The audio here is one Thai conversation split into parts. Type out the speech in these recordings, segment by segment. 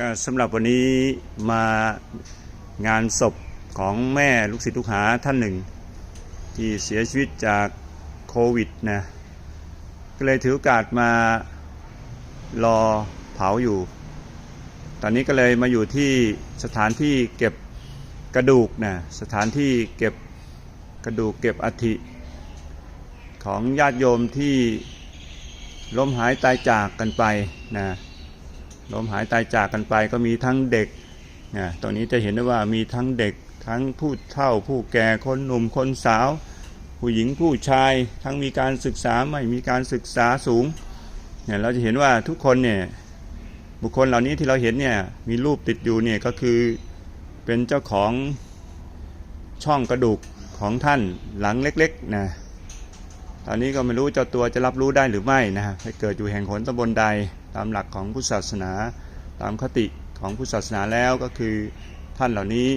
ก็สำหรับวันนี้มางานศพของแม่ลูกศิษย์ลูกหาท่านหนึ่ง ที่เสียชีวิตจากโควิดนะก็เลยถือโอกาสมารอเผาอยู่ ตอนนี้ก็เลยมาอยู่ที่สถานที่เก็บกระดูกนะสถานที่เก็บกระดูกเก็บอัฐิของญาติโยมที่ล้มหายตายจากกันไปนะ ล้มหายตายจากกันไปก็มีทั้งเด็กนะตรงนี้จะเห็นได้ว่ามีทั้งเด็กทั้งผู้เฒ่า ผู้แก่คนหนุ่มคนสาว ผู้หญิงผู้ชาย ทั้งมีการศึกษาไม่มีการศึกษาสูงเนี่ยเราจะเห็นว่าทุกคนเนี่ยบุคคลเหล่านี้ที่เราเห็นเนี่ยมีรูปติดอยู่เนี่ยก็คือเป็นเจ้าของช่องกระดูกของท่านหลังเล็กๆนะตอนนี้ก็ไม่รู้เจ้าตัวจะรับรู้ได้หรือไม่นะให้เกิดอยู่แห่งหนตำบลใด ตามหลักของพุทธศาสนา ตามคติของพุทธศาสนาแล้วก็คือท่านเหล่านี้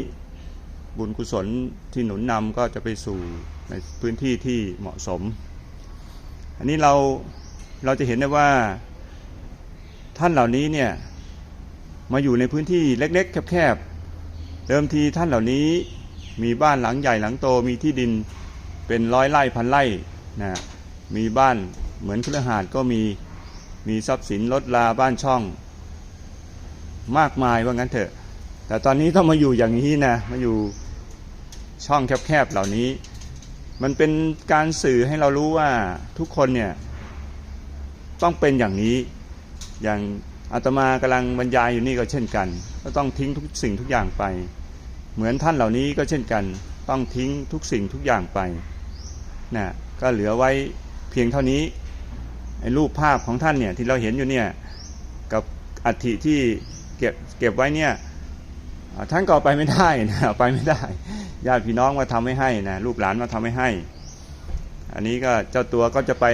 บุญกุศลที่หนุนนำก็จะไปสู่ในพื้นที่ที่เหมาะสม อันนี้เราเราจะเห็นได้ว่าท่านเหล่านี้เนี่ยมาอยู่ในพื้นที่เล็กๆแคบๆเดิมทีท่านเหล่านี้มีบ้านหลังใหญ่หลังโตมีที่ดินเป็นร้อยไร่พันไร่นะมีบ้านเหมือนคฤหาสน์ก็มี มีทรัพย์สินรถลาบ้านช่อง มากมายว่างั้นเถอะ แต่ตอนนี้ต้องมาอยู่อย่างนี้นะมาอยู่ช่องแคบๆเหล่านี้ มันเป็นการสื่อให้เรารู้ว่าทุกคนเนี่ยต้องเป็นอย่างนี้อย่างอาตมากำลังบรรยายอยู่นี่ก็เช่นกัน ก็ต้องทิ้งทุกสิ่งทุกอย่างไป เหมือนท่านเหล่านี้ก็เช่นกัน ต้องทิ้งทุกสิ่งทุกอย่างไปนะก็เหลือไว้เพียงเท่านี้ ไอ้รูปภาพของท่านเนี่ยที่เราเห็นอยู่เนี่ยกับอัฐิที่เก็บเก็บไว้เนี่ยท่านก็ไปไม่ได้นะไปไม่ได้ญาติพี่น้องมาทำให้ให้นะลูกหลานมาทำให้ให้ อันนี้ก็เจ้าตัวก็จะไป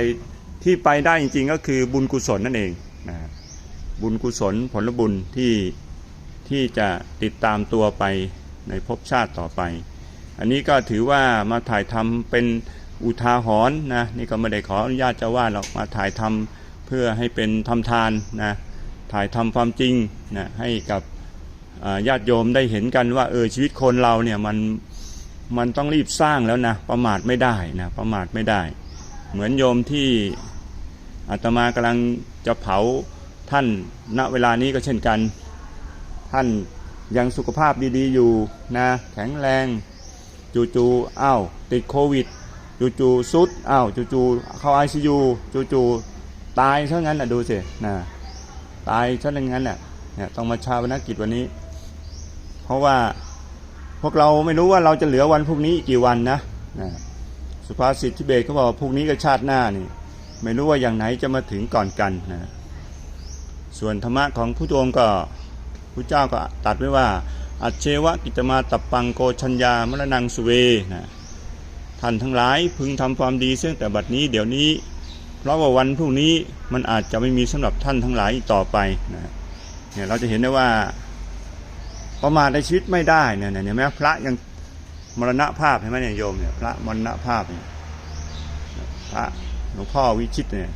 ที่ไปได้จริงๆ ก็คือบุญกุศลนั่นเองนะบุญกุศลผลบุญที่ที่จะติดตามตัวไปในภพชาติต่อไป อันนี้ก็ถือว่ามาถ่ายทำเป็น อุทาหรณ์นะนี่ก็ไม่ได้ขออนุญาตเจ้าว่าหรอกมาถ่ายทำเพื่อให้เป็นทำทานนะถ่ายทำความจริงนะให้กับญาติโยมได้เห็นกันว่าเออชีวิตคนเราเนี่ยมันมันต้องรีบสร้างแล้วนะประมาทไม่ได้นะประมาทไม่ได้ เหมือนโยมที่อาตมากำลังจะเผาท่านณเวลานี้ก็เช่นกัน ท่านยังสุขภาพดีๆอยู่นะแข็งแรงจูจ่ๆอ้าวติดโควิด จู่ๆสุดอ้าวจู่ๆเข้าไอซียูจู่ๆตายเท่านั้นน่ะดูสินะตายเท่านั้นน่ะเนี่ยต้องมาชาวนกิจวันนี้ เพราะว่าพวกเราไม่รู้ว่าเราจะเหลือวันพรุ่งนี้อีกกี่วันนะนะสุภาษิตทิเบตเขาบอกพรุ่งนี้กับชาติหน้านี่ไม่รู้ว่าอย่างไหนจะมาถึงก่อนกันนะส่วนธรรมะของผู้ทวงก็พระเจ้าก็ตัดไว้ว่า อัจเชวะกิจมาตับปังโกชัญญามรณังสุเวนะ ท่านทั้งหลายพึงทำความดีเสื่งแต่บัดนี้เดี๋ยวนี้ เพราะว่าวันพรุ่งนี้มันอาจจะไม่มีสำหรับท่านทั้งหลายต่อไปนะเนี่ยเราจะเห็นได้ว่า ประมาทในชีวิตไม่ได้เนี่ยเนี่ยเห็นไหมพระยังมรณภาพเห็นไหมเนี่ยโยมเนี่ยพระมรณภาพเนี่ยพระหลวงพ่อวิชิตเนี่ย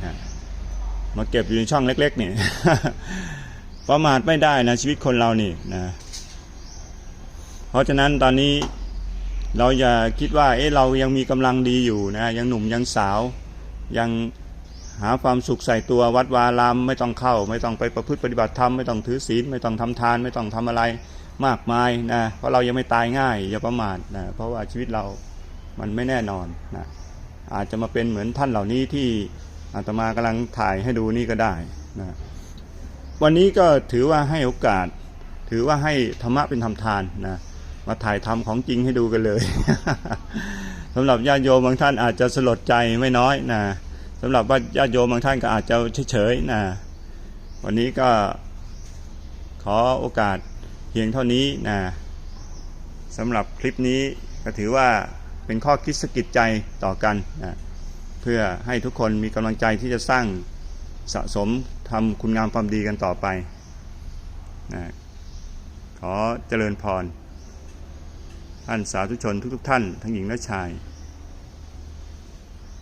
มาเก็บอยู่ในช่องเล็ก ๆ เนี่ยประมาทไม่ได้นะชีวิตคนเรานี่นะเพราะฉะนั้นตอนนี้ เราอย่าคิดว่าเอ๊ะเรายังมีกำลังดีอยู่นะยังหนุ่มยังสาว ยังหาความสุขใส่ตัววัดวารามไม่ต้องเข้า ไม่ต้องไปประพฤติปฏิบัติธรรมไม่ต้องถือศีลไม่ต้องทำทาน ไม่ต้องทำอะไรมากมายนะเพราะเรายังไม่ตายง่ายอย่าประมาทนะเพราะว่าชีวิตเรามันไม่แน่นอนนะอาจจะมาเป็นเหมือนท่านเหล่านี้ที่อาตมากำลังถ่ายให้ดูนี่ก็ได้นะวันนี้ก็ถือว่าให้โอกาส ถือว่าให้ธรรมะเป็นธรรมทานนะ มาถ่ายทำของจริงให้ดูกันเลยสำหรับญาติโยมบางท่านอาจจะสลดใจไม่น้อยนะสำหรับว่าญาติโยมบางท่านก็อาจจะเฉยๆนะวันนี้ก็ขอโอกาสเพียงเท่านี้นะสำหรับคลิปนี้ก็ถือว่าเป็นข้อคิดสะกิดใจต่อกันนะเพื่อให้ทุกคนมีกำลังใจที่จะสร้างสะสมทำคุณงามความดีกันต่อไปนะขอเจริญพร ท่านสาธุชนทุกๆท่าน ทั้งหญิงและชาย